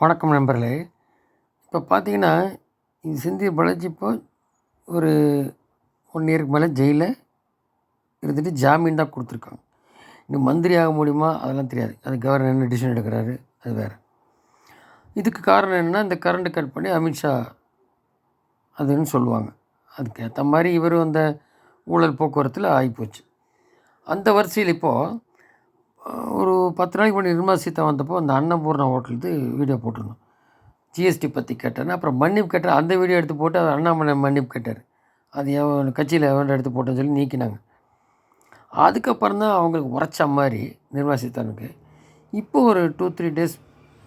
வணக்கம் நண்பர்களே. இப்போ பார்த்தீங்கன்னா இது சிந்திய பாலாஜி இப்போ ஒரு ஒன் இயருக்கு மேலே ஜெயிலில் இருந்துட்டு ஜாமீன் தான் கொடுத்துருக்காங்க. இன்னும் மந்திரி ஆக முடியுமா? அதெல்லாம் தெரியாது. அது கவர்னர் என்ன டிசிஷன் எடுக்கிறாரு அது வேறு. இதுக்கு காரணம் என்னென்னா இந்த கரண்ட்டு கட் பண்ணி அமித்ஷா அதுன்னு சொல்லுவாங்க. அதுக்கு ஏற்ற மாதிரி இவரும் அந்த ஊழல் போக்குவரத்தில் ஆகிப்போச்சு. அந்த வரிசையில் இப்போது ஒரு பத்து நாளைக்கு முன்னாடி நிர்மலா சீதா வந்தப்போ அந்த அன்னபூர்ணா ஹோட்டலுக்கு வீடியோ போட்டிருந்தோம். ஜிஎஸ்டி பற்றி கேட்டேன் அப்புறம் மன்னிப்பு கேட்டார். அந்த வீடியோ எடுத்து போட்டு அவர் அண்ணாமலை மன்னிப்பு கேட்டார். அது எவன் கட்சியில் எவன் எடுத்து போட்டோன்னு சொல்லி நீக்கினாங்க. அதுக்கப்புறம் தான் அவங்களுக்கு உரைச்ச மாதிரி நிர்மலா சீதானுக்கு. இப்போ ஒரு டூ த்ரீ டேஸ்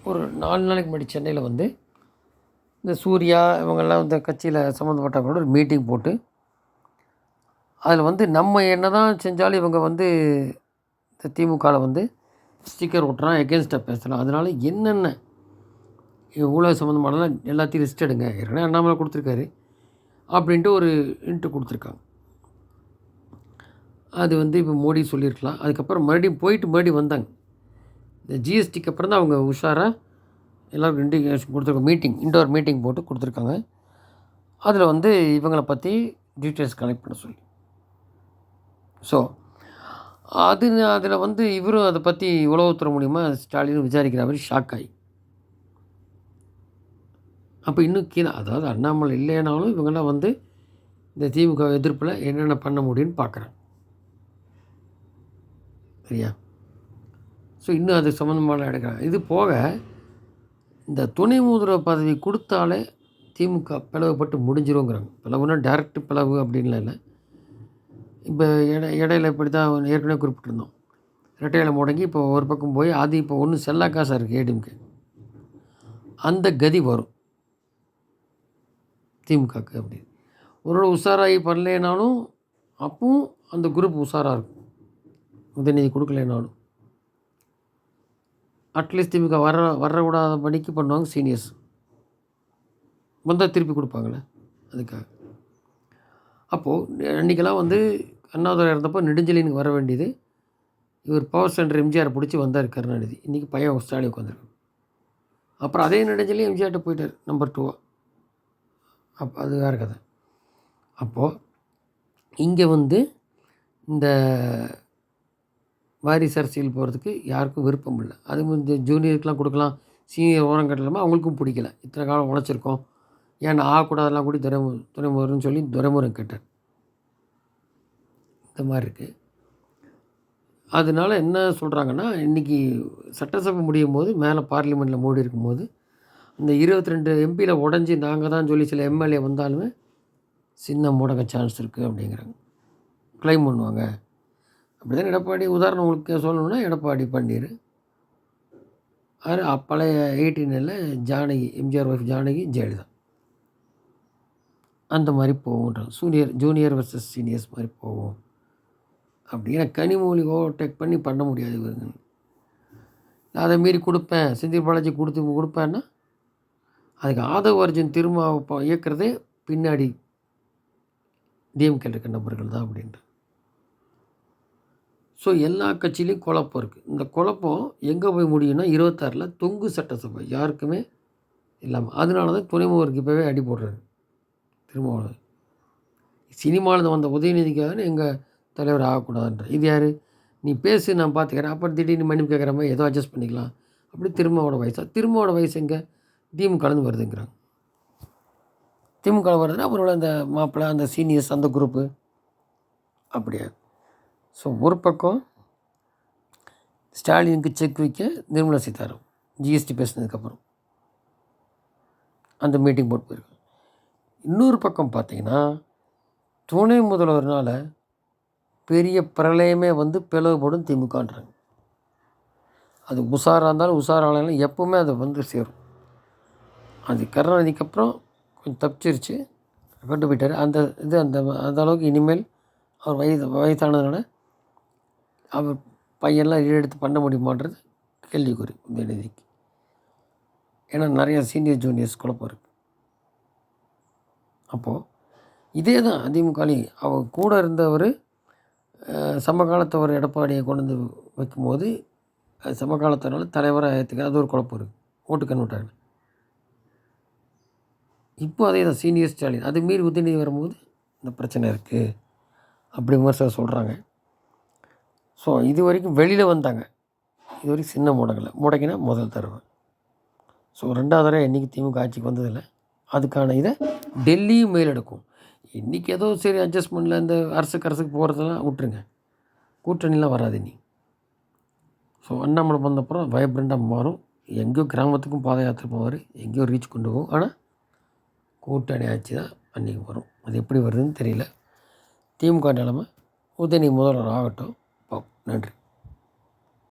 ஒரு நாலு நாளைக்கு முன்னாடி சென்னையில் வந்து இந்த சூர்யா இவங்கெல்லாம் இந்த கட்சியில் சம்மந்தப்பட்டவங்களோட ஒரு மீட்டிங் போட்டு அதில் வந்து நம்ம என்ன தான் செஞ்சாலும் இவங்க வந்து திமுகவில் வந்து ஸ்டிக்கர் ஒட்டுறான் எகேன்ஸ்டாக பேசலாம் அதனால் என்னென்ன ஊழல் சம்மந்தமானலாம் எல்லாத்தையும் லிஸ்ட் எடுங்க. ஏற்கனவே அண்ணாமலை கொடுத்துருக்காரு. அப்படின்ட்டு ஒரு இன்ட்டு கொடுத்துருக்காங்க. அது வந்து இப்போ மோடி சொல்லியிருக்கலாம். அதுக்கப்புறம் மறுபடியும் போயிட்டு மறுபடியும் வந்தாங்க. இந்த ஜிஎஸ்டிக்கு அப்புறம் தான் அவங்க உஷாராக எல்லோரும் இண்டிகேஷன் கொடுத்துருக்க மீட்டிங் இன்டோர் மீட்டிங் போட்டு கொடுத்துருக்காங்க. அதில் வந்து இவங்களை பற்றி டீட்டெயில்ஸ் கலெக்ட் பண்ண சொல்லி. ஸோ அது அதில் வந்து இவரும் அதை பற்றி உளவுத்துறை மூலிமா ஸ்டாலின் விசாரிக்கிற மாதிரி ஷாக் ஆகி அப்போ இன்னும் கீழே அதாவது அண்ணாமலை இல்லைனாலும் இவங்கெல்லாம் வந்து இந்த திமுக எதிர்ப்பில் என்னென்ன பண்ண முடியும்னு பார்க்குறேன் சரியா? ஸோ இன்னும் அது சம்மந்தமான எடுக்கிறாங்க. இது போக இந்த துணை முதல்வர் பதவி கொடுத்தாலே திமுக பிளவுபட்டு முடிஞ்சிருங்கிறாங்க. பிளவுனா டேரக்ட் பிளவு அப்படின்லாம் இல்லை. இப்போ இட இடையில இப்படி தான் ஏற்கனவே குறிப்பிட்டிருந்தோம். ரெட்டையில முடங்கி இப்போ ஒரு பக்கம் போய் அது இப்போ ஒன்றும் செல்லா காசாக இருக்குது ஏடிஎம்கே அந்த கதி வரும். திமுகக்கு அப்படி. ஒரு உஷாராகி பண்ணலைனாலும் அப்பவும் அந்த குரூப் உஷாராக இருக்கும். உதயநிதி கொடுக்கலனாலும். அட்லீஸ்ட் திமுக வர வரக்கூடாத பணிக்கு பண்ணுவாங்க சீனியர்ஸ் வந்தால் திருப்பி கொடுப்பாங்களே அதுக்காக. அப்போது அன்றைக்கெல்லாம் வந்து அண்ணாதுரை இருந்தப்போ நெடுஞ்செலியனுக்கு வர வேண்டியது. இவர் பவர் சென்டர் எம்ஜிஆர் பிடிச்சி வந்தார் கருணாநிதி. இன்றைக்கி பையன் ஸ்டாலின் உட்காந்துருக்கு அப்புறம் அதே நெடுஞ்சலையும் எம்ஜிஆர்கிட்ட போயிட்டார் நம்பர் டூவாக அப்போ அது வேறு கதை. அப்போது இங்கே வந்து இந்த வாரிசு அரசியல் போகிறதுக்கு யாருக்கும் விருப்பம் இல்லை. அது வந்து ஜூனியருக்கெலாம் கொடுக்கலாம் சீனியர் ஓரம் கட்டலாமா? அவங்களுக்கும் பிடிக்கல. இத்தனை காலம் உழைச்சிருக்கோம். ஏன் ஆகக்கூடாதெல்லாம் கூட துறை துறைமுருகன் சொல்லி துரைமுருகன் கேட்டார். இந்த மாதிரி இருக்குது அதனால் என்ன சொல்கிறாங்கன்னா இன்றைக்கி சட்டசபை முடியும் போது மேலே பார்லிமெண்ட்டில் மூடி இருக்கும்போது இந்த இருபத்தி ரெண்டு எம்பியில் உடஞ்சி நாங்கள் தான் சொல்லி சில எம்எல்ஏ வந்தாலுமே சின்ன முடங்க சான்ஸ் இருக்குது அப்படிங்கிறாங்க. கிளைம் பண்ணுவாங்க. அப்படி தான் எடப்பாடி உதாரணம் உங்களுக்கு சொல்லணுன்னா எடப்பாடி பன்னீர். அது பழைய எயிட்டீனில் ஜானகி எம்ஜிஆர் ஒய்ஃப் ஜானகி ஜெயலலிதா. அந்த மாதிரி போகுன்றாங்க சூனியர் ஜூனியர் வர்சஸ் சீனியர்ஸ் மாதிரி போகும் அப்படி ஏன்னா கனிமொழி ஓவர்டேக் பண்ணி பண்ண முடியாது இவருங்க நான் அதை மீறி கொடுப்பேன். செந்தில் பாலாஜி கொடுத்து கொடுப்பேன்னா அதுக்கு ஆதவ அர்ஜுன் திரும்ப இயக்கிறதே பின்னாடி டிஎம்கே இருக்க நபர்கள் தான் அப்படின்ற. ஸோ எல்லா கட்சியிலையும் குழப்பம் இருக்குது இந்த குழப்பம் எங்கே போய் முடியும்னா இருபத்தாறில் தொங்கு சட்டசபை யாருக்குமே இல்லாமல் அதனால தான் துணைமுகருக்கு இப்போவே அடி போடுறாரு. திருமாவளவன். சினிமாவில் வந்த உதயநிதிக்காக எங்கள் தலைவர் ஆகக்கூடாதுன்ற. இது யார்? நீ பேசு நான் பார்த்துக்கிறேன் அப்புறம் திடீர்னு மன்னிப்பு கேட்குற மாதிரி ஏதோ அட்ஜஸ்ட் பண்ணிக்கலாம். அப்படி திருமாவோட வயசா திருமாவோட வயசு எங்கே? திமுகலேருந்து வருதுங்கிறாங்க. திமுக வருதுன்னா அவரோட அந்த மாப்பிள்ளை அந்த சீனியர்ஸ் அந்த குரூப்பு அப்படியா? ஸோ ஒரு பக்கம் ஸ்டாலினுக்கு செக் வைக்க நிர்மலா சீதாராமன் ஜிஎஸ்டி பேசினதுக்கப்புறம் அந்த மீட்டிங் போட்டு போயிருக்கோம் இன்னொரு பக்கம் பார்த்தீங்கன்னா துணை முதல்வர்னால் பெரிய பிரளயமே வந்து பிளவுபடும் திமுகன்றாங்க. அது உஷாராக இருந்தாலும் உஷாராலும் எப்போவுமே அது வந்து சேரும். அது கருணாநிதிக்கு அப்புறம் கொஞ்சம் தப்பிச்சிருச்சு. கொண்டு போயிட்டார். அந்த இது அந்த அந்த அளவுக்கு இனிமேல் அவர் வயது வயதானதுனால அவர் பையன்லாம் எடுத்து பண்ண முடியுமான்றது கேள்விக்குறி உதயநிதிக்கு. ஏன்னா நிறையா சீனியர் ஜூனியர்ஸ் குழப்பம் இருக்குது அப்போது இதே தான் அதிமுகலையும். அவர் கூட இருந்தவர் சமகாலத்தை ஒரு எடப்பாடியை கொண்டு வந்து வைக்கும்போது சமகாலத்தினால தலைவராக ஏற்றுக்க அது ஒரு குழப்பம் இருக்குது ஓட்டு கன்வெர்ட் இப்போ அதே தான் சீனியர் ஸ்டாலின் அது மீறி உதயநிதி வரும்போது இந்த பிரச்சனை இருக்குது அப்படி விமர்சனம் சொல்கிறாங்க ஸோ இது வரைக்கும் வெளியில் வந்தாங்க. இது வரைக்கும் சின்ன முடங்கலை. முடங்கினா முதல் தடவை. ஸோ ரெண்டாவது தடவை என்றைக்கு திமுக ஆட்சிக்கு வந்ததில்லை. அதுக்கான இதை டெல்லியும் மேலெடுக்கும். இன்றைக்கி ஏதோ சரி அட்ஜஸ்ட்மெண்ட்டில் இந்த அரசுக்கு அரசுக்கு போகிறதெல்லாம் விட்டுருங்க. கூட்டணிலாம் வராது நீ ஸோ அண்ணாமலை வந்தப்புறம் வைப்ரண்ட்டாக மாறும். எங்கேயோ கிராமத்துக்கும் பாத யாத்திரை போவார். எங்கேயோ ரீச் கொண்டு போகும். ஆனால் கூட்டணி ஆட்சி தான் அன்றைக்கி வரும். அது எப்படி வருதுன்னு தெரியல. திமுக நிலமை உதயநிதி முதல்வர் ஆகட்டும். நன்றி.